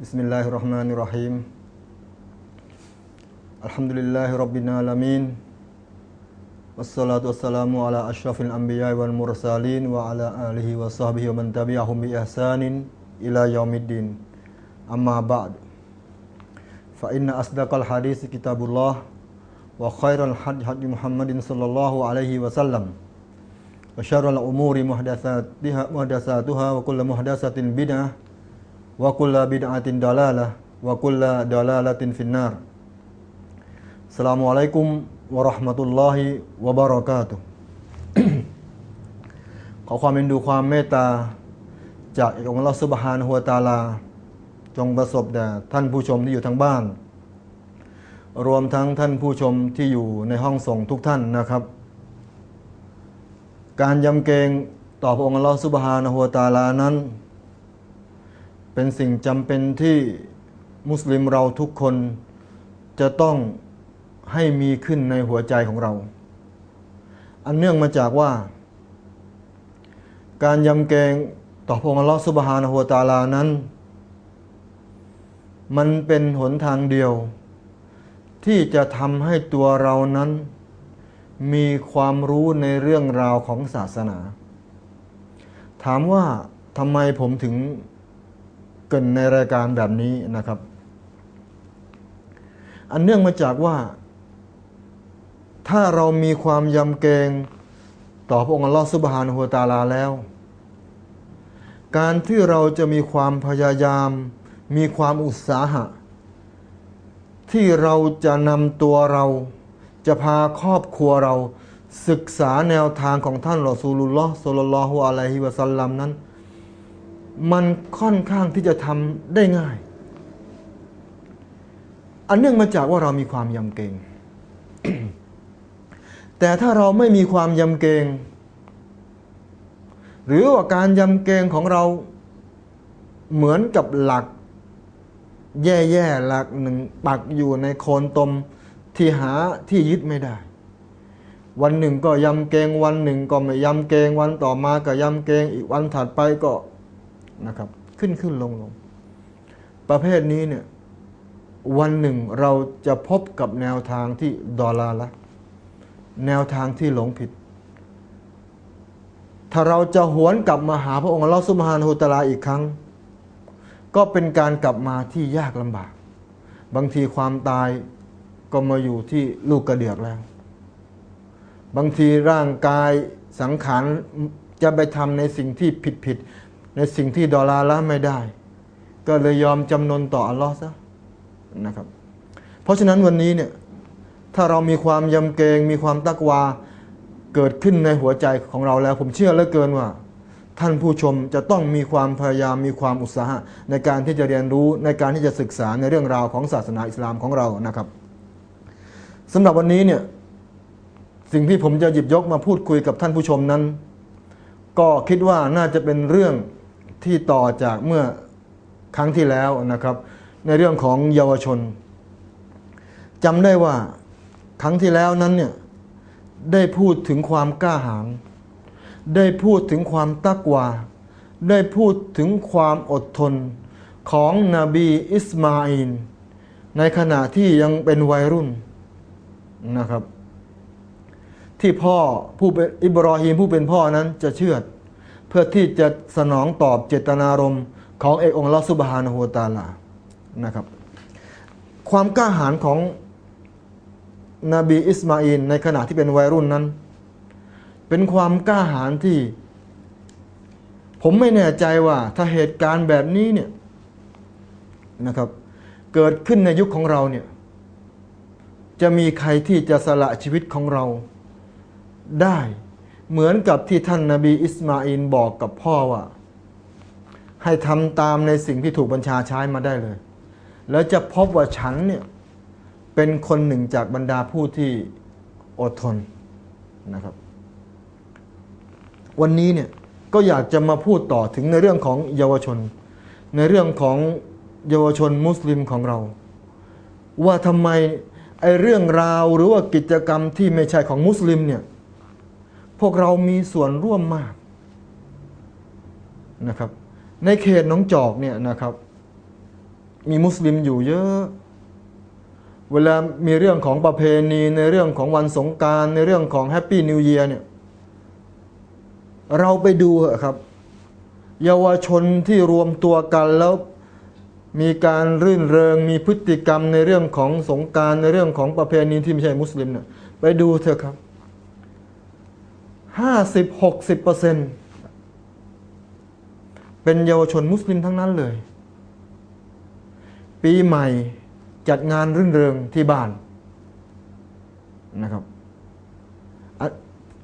بسم الله الرحمن الرحيم الحمد لله رب العالمين والصلاة والسلام على أشرف الأنبياء والمرسلين وعلى آله وصحبه ومن تبعهم بإحسان إلى يوم الدين أما بعد فإن أصدق الحديث كتاب الله وخير الحج حج محمد صلى الله عليه وسلم وشر الأمور محدثاتها وكل محدثة بدعة วะกุลลาบิดอาตินดอลาละวะกุลลาดอลาละตินฟินนาร์สลามุอะลัยกุมวะราะห์มะตุลลอฮิวะบารอกาตุขอความเป็นดูความเมตตา จากองค์ลอสุบฮานหัวตาลา จงประสบแด่ท่านผู้ชมที่อยู่ทางบ้าน รวมทั้งท่านผู้ชมที่อยู่ในห้องส่งทุกท่านนะครับ การยำเกรงต่อพระองค์ลอสุบฮานหัวตาลานั้น เป็นสิ่งจำเป็นที่มุสลิมเราทุกคนจะต้องให้มีขึ้นในหัวใจของเรา อันเนื่องมาจากว่า การยำเกรงต่อพระองค์อัลลอฮฺซุบฮานะฮูวตาลานั้น มันเป็นหนทางเดียว ที่จะทำให้ตัวเรานั้น มีความรู้ในเรื่องราวของศาสนา ถามว่าทำไมผมถึง เกินในรายการแบบนี้นะครับ อันเนื่องมาจากว่า ถ้าเรามีความยำเกรงต่อพระองค์อัลลอฮฺซุบฮานะฮูวตาลาแล้ว การที่เราจะมีความพยายาม มีความอุตสาหะ ที่เราจะนำตัวเรา จะพาครอบครัวเราศึกษาแนวทางของท่านรอซูลุลลอฮ์สุลลัลฮุอะลัยฮิวะสัลลัมนั้น มันค่อนข้างที่จะทำได้ง่าย อันเนื่องมาจากว่าเรามีความยำเกรงแต่ถ้าเราไม่มีความยำเกรงหรือว่าการยำเกรงของเราเหมือนกับหลัก แย่ๆหลักหนึ่งปักอยู่ในโคนตมที่หาที่ยึดไม่ได้ วันหนึ่งก็ยำเกรงวันหนึ่งก็ไม่ยำเกรงวันต่อมาก็ยำเกรงอีกวันถัดไปก็ นะครับ ขึ้นขึ้นลงลงประเภทนี้เนี่ยวันหนึ่งเราจะพบกับแนวทางที่ดอลลาร์ละแนวทางที่หลงผิด ถ้าเราจะหวนกลับมาหาพระองค์อัลลอฮฺซุบฮานะฮูตะอาลาอีกครั้ง ก็เป็นการกลับมาที่ยากลำบาก บางทีความตายก็มาอยู่ที่ลูกกระเดือกแล้ว บางทีร่างกายสังขารจะไปทำในสิ่งที่ผิดผิด ในสิ่งที่ดอลลาละไม่ได้ ก็เลยยอมจำนนต่ออัลลอฮ์ซะนะครับ เพราะฉะนั้นวันนี้เนี่ยถ้าเรามีความยำเกรงมีความตักวาเกิดขึ้นในหัวใจของเราแล้ว ผมเชื่อเหลือเกินว่า ท่านผู้ชมจะต้องมีความพยายามมีความอุตสาหะ ในการที่จะเรียนรู้ในการที่จะศึกษาในเรื่องราวของศาสนาอิสลามของเรานะครับสำหรับวันนี้เนี่ยสิ่งที่ผมจะหยิบยกมาพูดคุยกับท่านผู้ชมนั้น ก็คิดว่าน่าจะเป็นเรื่อง ที่ต่อจากเมื่อครั้งที่แล้วนะครับ ในเรื่องของเยาวชนจำได้ว่าครั้งที่แล้วนั้นเนี่ยได้พูดถึงความกล้าหาญได้พูดถึงความตักวา ได้พูดถึงความอดทนของนบีอิสมาอินในขณะที่ยังเป็นวัยรุ่นนะครับ ที่พ่อผู้เป็นอิบรอฮีมผู้เป็นพ่อนั้นจะเชื่อด เพื่อที่จะสนองตอบเจตนารมณ์ของเอกองค์ลอสุบฮานะฮูตาลานะครับ ความกล้าหาญของนบีอิสมาอินในขณะที่เป็นวัยรุ่นนั้น เป็นความกล้าหาญที่ ผมไม่แน่ใจว่าถ้าเหตุการณ์แบบนี้เนี่ยนะครับ เกิดขึ้นในยุคของเราเนี่ยจะมีใครที่จะสละชีวิตของเราได้ เหมือนกับที่ท่านนาบีอิสมาอินบอกกับพ่อว่า ให้ทำตามในสิ่งที่ถูกบัญชาใช้มาได้เลย แล้วจะพบว่าฉันเนี่ยเป็นคนหนึ่งจากบรรดาผู้ที่อดทนนะครับ วันนี้เนี่ยก็อยากจะมาพูดต่อถึงในเรื่องของเยาวชน ในเรื่องของเยาวชนมุสลิมของเรา ว่าทำไมไอเรื่องราวหรือว่ากิจกรรมที่ไม่ใช่ของมุสลิมเนี่ย พวกเรามีส่วนร่วมมากนะครับ ในเขตหน้องจอกเนี่ยนะครับ มีมุสลิมอยู่เยอะ เวลามีเรื่องของประเพณีในเรื่องของวันสงการในเรื่องของแฮปปี้นิว e ย r เนี่ยเราไปดูเถอะครับ เยาวชนที่รวมตัวกันแล้วมีการรื่นเริงมีพฤติกรรมในเรื่องของสงการในเรื่องของประเพณีที่ไม่ใช่มุสลิมเนี่ยไปดูเถอะครับ ห้าสิบหกสิบเปอร์เซ็นเป็นเยาวชนมุสลิมทั้งนั้นเลย ปีใหม่จัดงานรื่นเริงที่บ้านนะครับ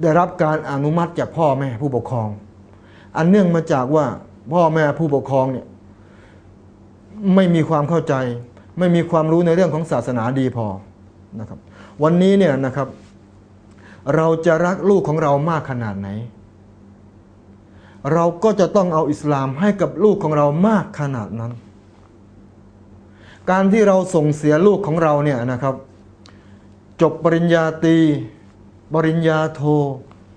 ได้รับการอนุมัติจากพ่อแม่ผู้ปกครอง อันเนื่องมาจากว่าพ่อแม่ผู้ปกครองเนี่ยไม่มีความเข้าใจ ไม่มีความรู้ในเรื่องของศาสนาดีพอนะครับ วันนี้เนี่ยนะครับ เราจะรักลูกของเรามากขนาดไหน เราก็จะต้องเอาอิสลามให้กับลูกของเรามากขนาดนั้น การที่เราส่งเสียลูกของเราเนี่ยนะครับ จบปริญญาตรีปริญญาโท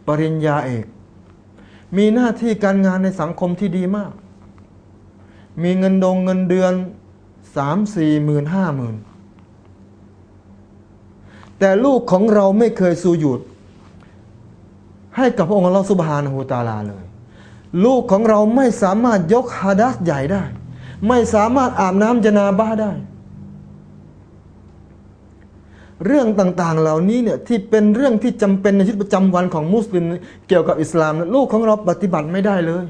ปริญญาเอก มีหน้าที่การงานในสังคมที่ดีมาก มีเงินดงเงินเดือนสามสี่หมื่นห้าหมื่นแต่ลูกของเราไม่เคยสูญุด ให้กับพระองค์อัลลอฮฺสุบฮานะฮูตาลาเลย ลูกของเราไม่สามารถยกฮาดัสใหญ่ได้ ไม่สามารถอาบน้ำจนาบ้าได้ เรื่องต่างๆ เหล่านี้เนี่ยที่เป็นเรื่องที่จำเป็นในชีวิตประจำวันของมุสลิมเกี่ยวกับอิสลาม ลูกของเราปฏิบัติไม่ได้เลย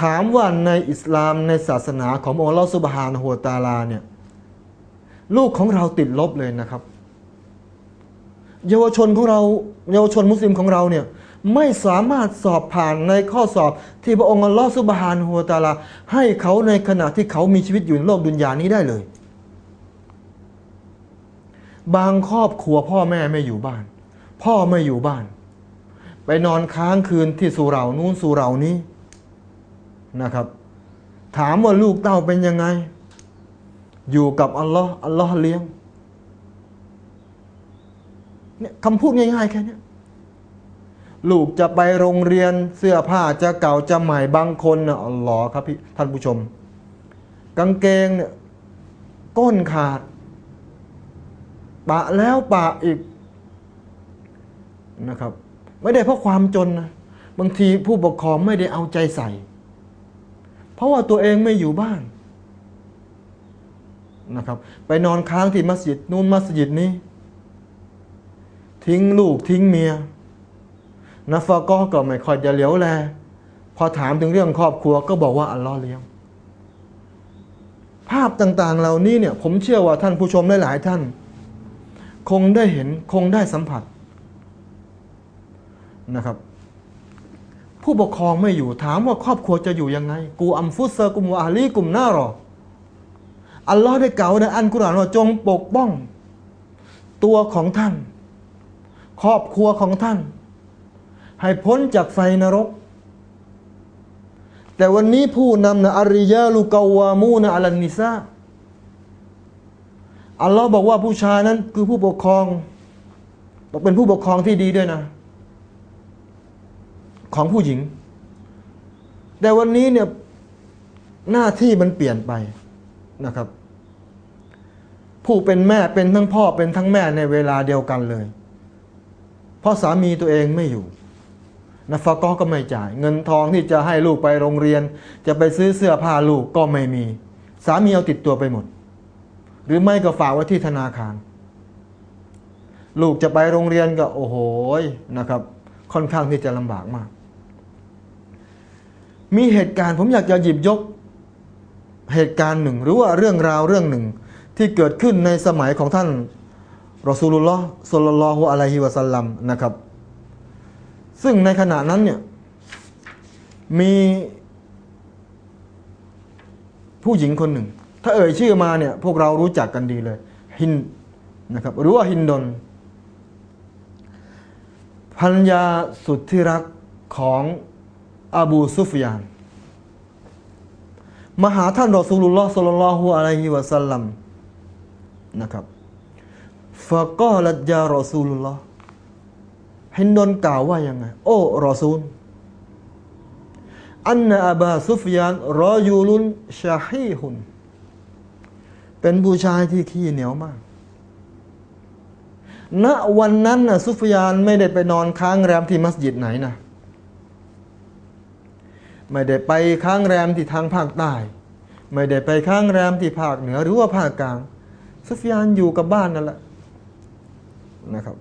ถามว่าในอิสลามในศาสนาของอัลลอฮฺสุบฮานะฮูวตาลาเนี่ย ลูกของเราติดลบเลยนะครับ เยาวชนของเราเยาวชนมุสลิมของเราเนี่ยไม่สามารถสอบผ่านในข้อสอบที่พระองค์อัลลอฮฺสุบฮานะฮูวตาลา ให้เขาในขณะที่เขามีชีวิตอยู่ในโลกดุนยานี้ได้เลย บางครอบครัวพ่อแม่ไม่อยู่บ้าน พ่อไม่อยู่บ้าน ไปนอนค้างคืนที่สุเหรานู้นสุเหรานี้นะครับ ถามว่าลูกเต้าเป็นยังไง อยู่กับอัลลอฮ์อัลลอฮ์เลี้ยง เนี่ยคำพูดง่ายๆแค่นี้ลูกจะไปโรงเรียนเสื้อผ้าจะเก่าจะใหม่บางคนนะอัลลอครับพี่ท่านผู้ชม กางเกงเนี่ยก้นขาด ปะแล้วปะอีกนะครับ ไม่ได้เพราะความจนนะบางทีผู้ปกครองไม่ได้เอาใจใส่ เพราะว่าตัวเองไม่อยู่บ้านนะครับ ไปนอนค้างที่มัสยิดนู่นมัสยิดนี้ ทิ้งลูกทิ้งเมียนัฟก็ก็ไม่ค่อยจะเหลียวแล พอถามถึงเรื่องครอบครัวก็บอกว่าอัลลอฮ์เลี้ยง ภาพต่างๆ เหล่านี้เนี่ย ผมเชื่อว่าท่านผู้ชมหลายๆท่าน คงได้เห็นคงได้สัมผัสนะครับ ผู้ปกครองไม่อยู่ถามว่าครอบครัวจะอยู่ยังไง กูอัมฟุตเซอร์กุมวะอาลีกุมหน้ารออัลลอฮ์ได้กล่าวในอันกุรอานว่าจงปกป้อง ตัวของท่าน ครอบครัวของท่าน ให้พ้นจากไฟนรก แต่วันนี้ผู้นำนะอาริยาลูกาวามูนะอัลนิซาอัลลอฮ์บอกว่าผู้ชายนั้นคือผู้ปกครองบอกเป็นผู้ปกครองที่ดีด้วยนะ ของผู้หญิง แต่วันนี้เนี่ยหน้าที่มันเปลี่ยนไปนะครับ ผู้เป็นแม่เป็นทั้งพ่อเป็นทั้งแม่ในเวลาเดียวกันเลย เพราะสามีตัวเองไม่อยู่นะฟะก็ก็ไม่จ่าย เงินทองที่จะให้ลูกไปโรงเรียน จะไปซื้อเสื้อผ้าลูกก็ไม่มี สามีเอาติดตัวไปหมด หรือไม่ก็ฝากไว้ที่ธนาคาร ลูกจะไปโรงเรียนก็โอ้โหนะครับ ค่อนข้างที่จะลำบากมาก มีเหตุการณ์ผมอยากจะหยิบยกเหตุการณ์หนึ่ง หรือว่าเรื่องราวเรื่องหนึ่งที่เกิดขึ้นในสมัยของท่าน รอซูลุลลอฮ์สุลลัลลอฮุอะลัยฮิวะสัลลัมนะครับ ซึ่งในขณะนั้นเนี่ยมีผู้หญิงคนหนึ่ง ถ้าเอ่ยชื่อมาเนี่ยพวกเรารู้จักกันดีเลย ฮินนะครับหรือว่าฮินดนภรรยาสุดที่รักของอบูซุฟยานมาหาท่านรอซูลุลลอฮ์สุลลัลลอฮุอะลัยฮิวะสัลลัมนะครับ ฟะกอลัดยารอซูลุลลอฮ์ฮินดนกล่าวว่ายังไง โอ้รอซูลอันนะอบาซุฟยานรอยูลุนชาฮีฮุนเป็นผู้ชายที่ขี้เหนียวมาก ณวันนั้นนะซุฟยานไม่ได้ไปนอนค้างแรมที่มัสยิดไหนนะไม่ได้ไปค้างแรมที่ทางภาคใต้ ไม่ได้ไปค้างแรมที่ภาคเหนือหรือว่าภาคกลางซุฟยานอยู่กับบ้านนั่นแหละ นะครับ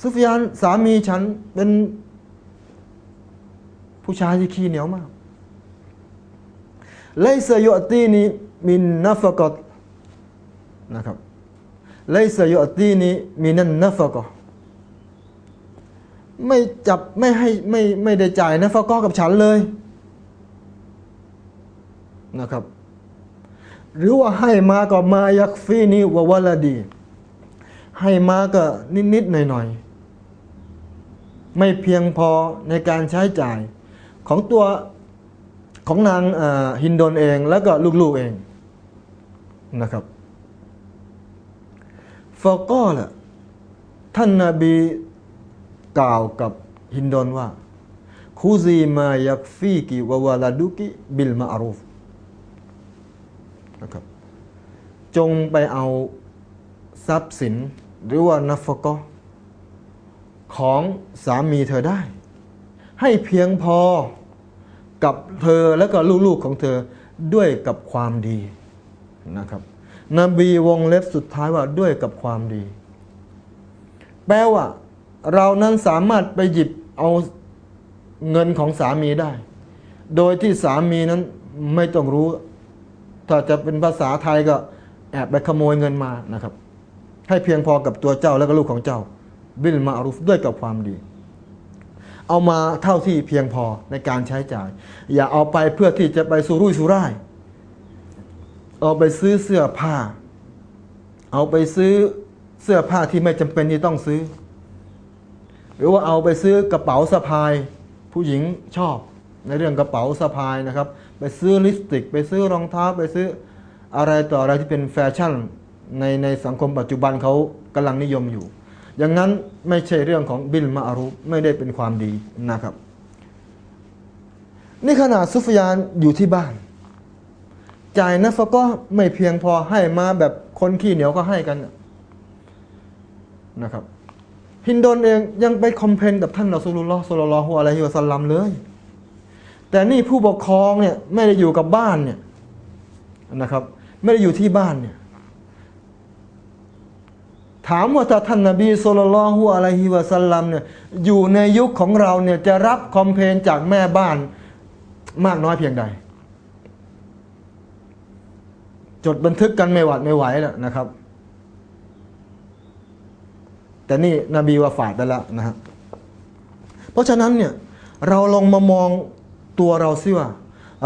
ซุฟยานสามีฉันเป็นผู้ชายที่ขี้เหนียวมากไลซยุตีนีมินนัฟกตนะครับไลซยุตีนีมินันนัฟกตไม่จับไม่ให้ไม่ไม่ได้จ่ายนัฟกอกับฉันเลยนะครับ หรือว่าให้มาก็มายักฟีนีวะวะลาดี ให้มาก็นิดๆหน่อยๆ ไม่เพียงพอในการใช้จ่ายของตัวของนางฮินโดนเองแล้วก็ลูกๆเองนะครับฟอก็แหละท่านนาบีกล่าวกับฮินโดนว่าคูซีมายักฟีกิวะวะลาดุกิบิลมาอารูฟ นะครับ จงไปเอาทรัพย์สินหรือว่านัฟกอของสามีเธอได้ ให้เพียงพอกับเธอและก็ลูกๆของเธอด้วยกับความดีนะครับ นบีวงเล็บสุดท้ายว่าด้วยกับความดี แปลว่า เรานั้นสามารถไปหยิบเอาเงินของสามีได้ โดยที่สามีนั้นไม่ต้องรู้ ถ้าจะเป็นภาษาไทยก็แอบไปขโมยเงินมานะครับ ให้เพียงพอกับตัวเจ้าและก็ลูกของเจ้า บิลมาอารุฟด้วยกับความดี เอามาเท่าที่เพียงพอในการใช้จ่าย อย่าเอาไปเพื่อที่จะไปสุรุ่ยสุร่าย เอาไปซื้อเสื้อผ้า เอาไปซื้อเสื้อผ้าที่ไม่จำเป็นที่ต้องซื้อ หรือว่าเอาไปซื้อกระเป๋าสะพาย ผู้หญิงชอบในเรื่องกระเป๋าสะพายนะครับ ไปซื้อลิปสติก ไปซื้อรองเท้าไปซื้ออะไรต่ออะไรที่เป็นแฟชั่นในในสังคมปัจจุบันเขากำลังนิยมอยู่ อย่างนั้นไม่ใช่เรื่องของบิลมาอารุไม่ได้เป็นความดีนะครับ นี่ขนาดซุฟยานอยู่ที่บ้าน จ่ายนะฟะก็ไม่เพียงพอให้มาแบบคนขี้เหนียวก็ให้กันนะครับฮินโดนเองยังไปคอมเพนกับท่านรอสูลุลลอฮ์สุลลัลฮุอะลัยฮิวะสัลลัมเลย แต่นี่ผู้ปกครองเนี่ยไม่ได้อยู่กับบ้านเนี่ยนะครับ ไม่ได้อยู่ที่บ้านเนี่ยถามว่าถ้าท่านนบีสุลต่านละฮุอะลัยฮิวะสัลลัมเนี่ยอยู่ในยุคของเราเนี่ยจะรับคอมเพลนจากแม่บ้านมากน้อยเพียงใด จดบันทึกกันไม่หวัดไม่ไหวแล้วนะครับ แต่นี่นบีวาฝาดไปแล้วนะฮะเพราะฉะนั้นเนี่ยเราลองมามอง ตัวเราซิว่า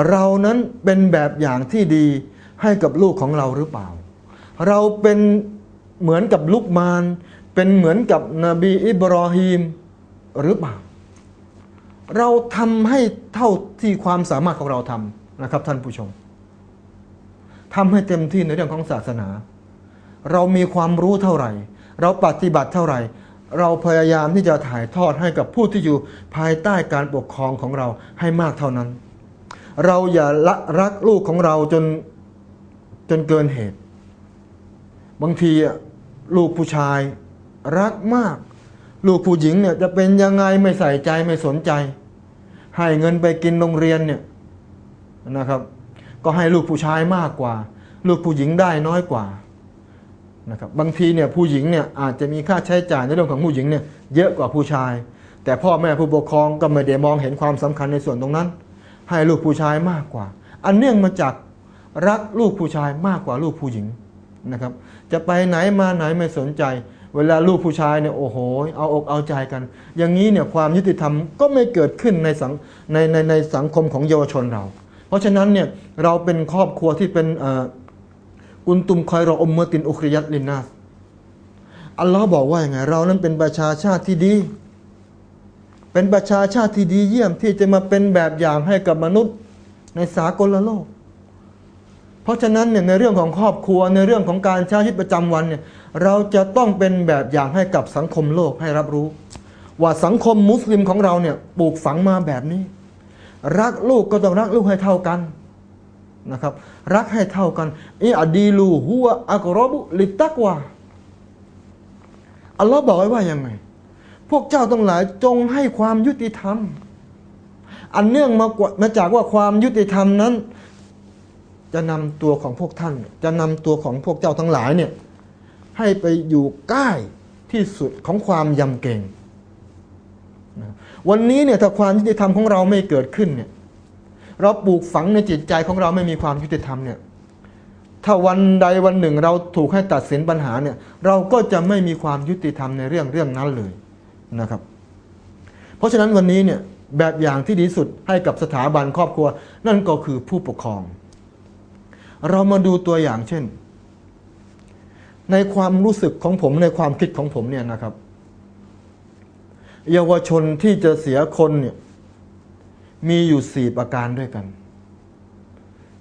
เรานั้นเป็นแบบอย่างที่ดีให้กับลูกของเราหรือเปล่า เราเป็นเหมือนกับลุกมานเป็นเหมือนกับนบีอิบรอฮีมหรือเปล่า เราทำให้เท่าที่ความสามารถของเราทำนะครับท่านผู้ชมทำให้เต็มที่ในเรื่องของศาสนา เรามีความรู้เท่าไหร่ เราปฏิบัติเท่าไหร่ เราพยายามที่จะถ่ายทอดให้กับผู้ที่อยู่ภายใต้การปกครองของเราให้มากเท่านั้น เราอย่าละรักลูกของเราจนจนเกินเหตุ บางทีอะลูกผู้ชายรักมาก ลูกผู้หญิงเนี่ยจะเป็นยังไงไม่ใส่ใจไม่สนใจ ให้เงินไปกินโรงเรียนเนี่ยนะครับ ก็ให้ลูกผู้ชายมากกว่า ลูกผู้หญิงได้น้อยกว่า นะครับบางทีเนี่ยผู้หญิงเนี่ยอาจจะมีค่าใช้จ่ายในเรื่องของผู้หญิงเนี่ยเยอะกว่าผู้ชาย แต่พ่อแม่ผู้ปกครองก็ไม่ได้มองเห็นความสำคัญในส่วนตรงนั้น ให้ลูกผู้ชายมากกว่า อันเนื่องมาจากรักลูกผู้ชายมากกว่าลูกผู้หญิงนะครับจะไปไหนมาไหนไม่สนใจ เวลาลูกผู้ชายเนี่ยโอ้โหเอาอกเอาใจกัน อย่างนี้เนี่ยความยุติธรรมก็ไม่เกิดขึ้นในสังในในในสังคมของเยาวชนเรา เพราะฉะนั้นเนี่ยเราเป็นครอบครัวที่เป็นเอ่อ กุนตุมคอยรออมเมตินอุคริยัตลินนาสอัลลอฮ์บอกว่าอย่างไง เรานั้นเป็นประชาชาติที่ดี เป็นประชาชาติที่ดีเยี่ยมที่จะมาเป็นแบบอย่างให้กับมนุษย์ในสากลโลก เพราะฉะนั้นเนี่ยในเรื่องของครอบครัวในเรื่องของการใช้ชีวิตประจำวันเนี่ยเราจะต้องเป็นแบบอย่างให้กับสังคมโลกให้รับรู้ ว่าสังคมมุสลิมของเราเนี่ยปลูกฝังมาแบบนี้ รักลูกก็ต้องรักลูกให้เท่ากัน นะครับ รักให้เท่ากันอีอดีลูหัวอักรบุลิตักวาอัลลอฮ์บอกไว้ว่ายังไง พวกเจ้าทั้งหลายจงให้ความยุติธรรม อันเนื่องมากว่ามาจากว่าความยุติธรรมนั้น จะนำตัวของพวกท่าน จะนำตัวของพวกเจ้าทั้งหลายเนี่ยให้ไปอยู่ใกล้ที่สุดของความยำเกรงวันนี้เนี่ยถ้าความยุติธรรมของเราไม่เกิดขึ้นเนี่ย เราปลูกฝังในจิตใจของเราไม่มีความยุติธรรมเนี่ยถ้าวันใดวันหนึ่งเราถูกให้ตัดสินปัญหาเนี่ยเราก็จะไม่มีความยุติธรรมในเรื่องเรื่องนั้นเลยนะครับ เพราะฉะนั้นวันนี้เนี่ยแบบอย่างที่ดีสุดให้กับสถาบันครอบครัว นั่นก็คือผู้ปกครอง เรามาดูตัวอย่างเช่น ในความรู้สึกของผมในความคิดของผมเนี่ยนะครับ เยาวชนที่จะเสียคนเนี่ย มีอยู่สี่ประการด้วยกัน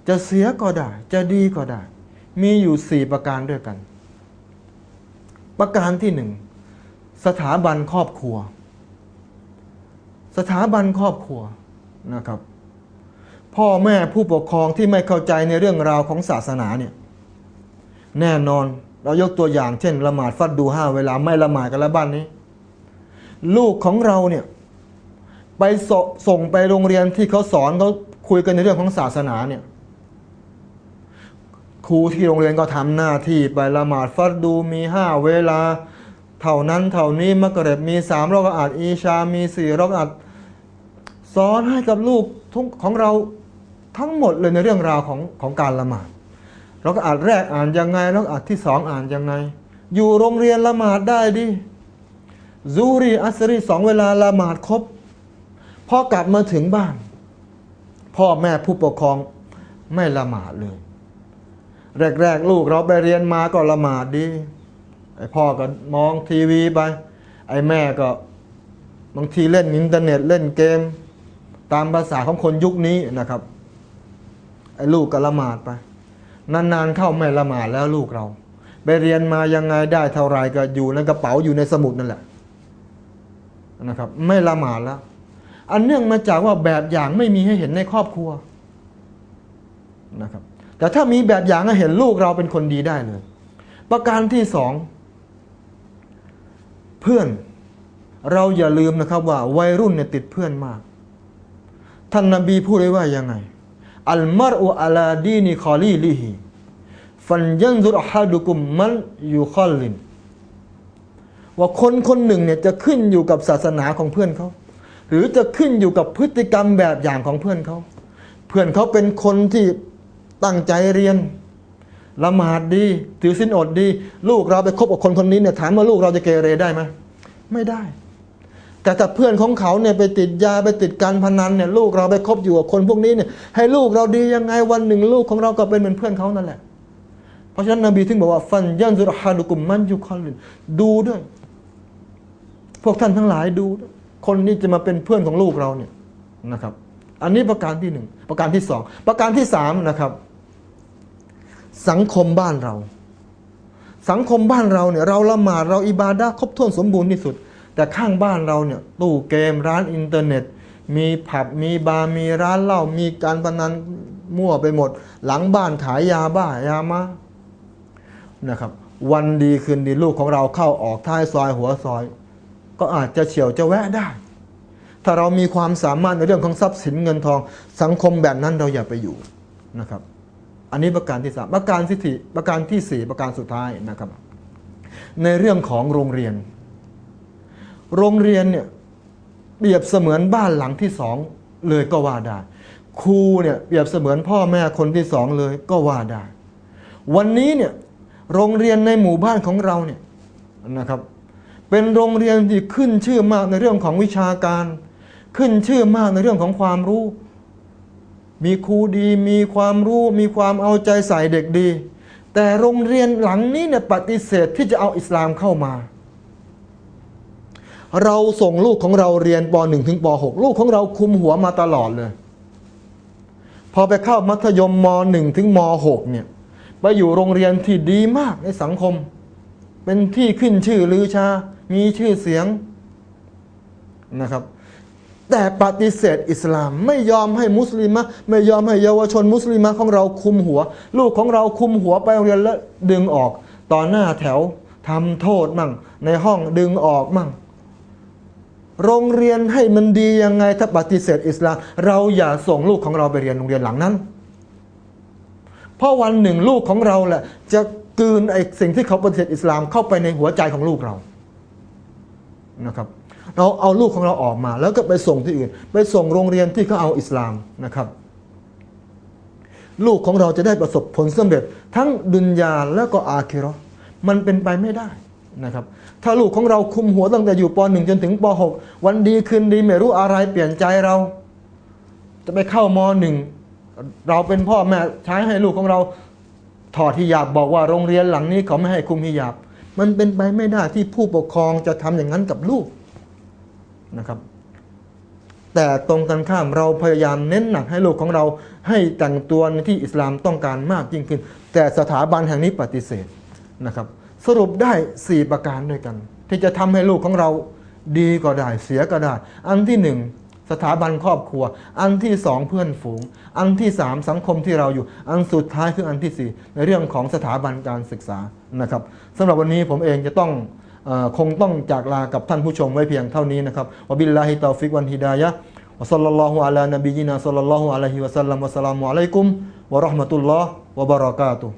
จะเสียก็ได้ จะดีก็ได้ มีอยู่สี่ประการด้วยกัน ประการที่หนึ่งสถาบันครอบครัว สถาบันครอบครัวนะครับ พ่อแม่ผู้ปกครองที่ไม่เข้าใจในเรื่องราวของศาสนาเนี่ยแน่นอนเรายกตัวอย่างเช่นละหมาดฟัดดูห้าเวลาไม่ละหมาดกันแล้วบ้านนี้ ลูกของเราเนี่ย ไปสส่งไปโรงเรียนที่เขาสอนเขาคุยกันในเรื่องของศาสนาเนี่ยครูที่โรงเรียนก็ทำหน้าที่ไปละหมาดฟัดดูมีห้าเวลา เท่านั้นเท่านี้มักเร็บมีสามรอกอาดอีชา มีสี่รอกอาดสอนให้กับลูกของเราทั้งหมดเลยในเรื่องราวของของการละหมาดเราก็อ่านแรกอ่านยังไงแล้วอ่านที่สองอ่านยังไง อยู่โรงเรียนละหมาดได้ดิซูรีอัสรีสองเวลาละหมาดครบ พอกลับมาถึงบ้าน พ่อแม่ผู้ปกครองไม่ละหมาดเลย แรกๆ ลูกเราไปเรียนมาก็ละหมาดดีไอพ่อก็มองทีวีไป ไอแม่ก็บางทีเล่นอินเทอร์เน็ตเล่นเกม ตามภาษาของคนยุคนี้นะครับ ไอลูกก็ละหมาดไป นานๆเข้าไม่ละหมาดแล้วลูกเรา ไปเรียนมายังไงได้เท่าไรก็อยู่ในกระเป๋าอยู่ในสมุดนั่นแหละนะครับ ไม่ละหมาดแล้ว อันเนื่องมาจากว่าแบบอย่างไม่มีให้เห็นในครอบครัวนะครับ แต่ถ้ามีแบบอย่างให้เห็นลูกเราเป็นคนดีได้เลย ประการที่สองเพื่อนเราอย่าลืมนะครับว่าวัยรุ่นเนี่ยติดเพื่อนมาก ท่านนบีพูดไว้ว่ายังไง อัลมารอุอาลาดีนิคอลีลิฮิฟันยันซุรฮาดุกุมมันยูคอลินว่าคนคนหนึ่งเนี่ยจะขึ้นอยู่กับศาสนาของเพื่อนเขา หรือจะขึ้นอยู่กับพฤติกรรมแบบอย่างของเพื่อนเขา เพื่อนเขาเป็นคนที่ตั้งใจเรียนละหมาดดีถือสินอดดี ลูกเราไปคบกับคนคนนี้เนี่ยถามว่าลูกเราจะเกเรได้ไหมไม่ได้ แต่ถ้าเพื่อนของเขาเนี่ยไปติดยาไปติดการพนันเนี่ยลูกเราไปคบอยู่กับคนพวกนี้เนี่ยให้ลูกเราดียังไงวันหนึ่งลูกของเราก็เป็นเหมือนเพื่อนเขานั่นแหละ เพราะฉะนั้นนบีถึงบอกว่าฟันยันซุรฮาดุกุมมันยุคอลินดูด้วย พวกท่านทั้งหลายดูด้วย คนนี้จะมาเป็นเพื่อนของลูกเราเนี่ยนะครับ อันนี้ประการที่หนึ่งประการที่สองประการที่สามนะครับ สังคมบ้านเรา สังคมบ้านเราเนี่ยเราละหมาดเราอิบาดะครบถ้วนสมบูรณ์ที่สุด แต่ข้างบ้านเราเนี่ยตู้เกมร้านอินเทอร์เน็ต มีผับมีบาร์มีร้านเหล้ามีการพนันมั่วไปหมด หลังบ้านขายยาบ้ายามานะครับ วันดีคืนดีลูกของเราเข้าออกท้ายซอยหัวซอย ก็อาจจะเฉียวจะแวะได้ ถ้าเรามีความสามารถในเรื่องของทรัพย์สินเงินทองสังคมแบบนั้นเราอย่าไปอยู่นะครับ อันนี้ประการที่สามประการที่สี่ประการที่สี่ประการสุดท้ายนะครับ ในเรื่องของโรงเรียน โรงเรียนเนี่ยเปรียบเสมือนบ้านหลังที่สองเลยก็ว่าได้ครูเนี่ยเปรียบเสมือนพ่อแม่คนที่สองเลยก็ว่าได้ วันนี้เนี่ยโรงเรียนในหมู่บ้านของเราเนี่ยนะครับ เป็นโรงเรียนที่ขึ้นชื่อมากในเรื่องของวิชาการ ขึ้นชื่อมากในเรื่องของความรู้ มีครูดี มีความรู้ มีความเอาใจใส่เด็กดี แต่โรงเรียนหลังนี้เนี่ยปฏิเสธที่จะเอาอิสลามเข้ามา เราส่งลูกของเราเรียนป .1 ถึงป .6 ลูกของเราคุมหัวมาตลอดเลย พอไปเข้ามัธยมม .1 ถึงม .6 เนี่ยไปอยู่โรงเรียนที่ดีมากในสังคม เป็นที่ขึ้นชื่อลือชา มีชื่อเสียงนะครับ แต่ปฏิเสธอิสลามไม่ยอมให้มุสลิมะไม่ยอมให้เยาวชนมุสลิมะของเราคุมหัว ลูกของเราคุมหัวไปโรงเรียนแล้วดึงออกต่อหน้าแถวทำโทษมั่ง ในห้องดึงออกมั่ง โรงเรียนให้มันดียังไงถ้าปฏิเสธอิสลาม เราอย่าส่งลูกของเราไปเรียนโรงเรียนหลังนั้น เพราะวันหนึ่งลูกของเราแหละจะกืนไอ้สิ่งที่เขาปฏิเสธอิสลามเข้าไปในหัวใจของลูกเรา นะครับเราเอาลูกของเราออกมา แล้วก็ไปส่งที่อื่น ไปส่งโรงเรียนที่เขาเอาอิสลามนะครับ ลูกของเราจะได้ประสบผลสำเร็จ ทั้งดุนยาแล้วก็อาคิราะห์มันเป็นไปไม่ได้นะครับ ถ้าลูกของเราคุมหัวตั้งแต่อยู่ป .1 จนถึงป .6 วันดีคืนดีไม่รู้อะไรเปลี่ยนใจเรา จะไปเข้ามหนึ่งเราเป็นพ่อแม่ใช้ให้ลูกของเราถอดฮิญาบบอกว่าโรงเรียนหลังนี้เขาไม่ให้คุมฮิญาบ มันเป็นไปไม่ได้ที่ผู้ปกครองจะทำอย่างนั้นกับลูกนะครับ แต่ตรงกันข้ามเราพยายามเน้นหนักให้ลูกของเราให้แต่งตัวในที่อิสลามต้องการมากยิ่งขึ้น แต่สถาบันแห่งนี้ปฏิเสธนะครับ สรุปได้ 4 ประการด้วยกัน ที่จะทำให้ลูกของเราดีก็ได้เสียก็ได้ อันที่หนึ่งสถาบันครอบครัว อันที่สองเพื่อนฝูง อันที่สามสังคมที่เราอยู่ อันสุดท้ายคืออันที่สี่ในเรื่องของสถาบันการศึกษา นะครับสำหรับวันนี้ผมเองจะต้องอคงต้องจากลากับท่านผู้ชมไว้เพียงเท่านี้นะครับวบิลลาฮิตาฟิกวันฮิดายะวะซัลลัลลอฮุอะลานบีญินาซัลลัลลอฮุอะลัยฮิวะสัลลัมวะสลามุอะลัยกุมวะเราะห์มะตุลลอฮ์วะบะเราะกาตุ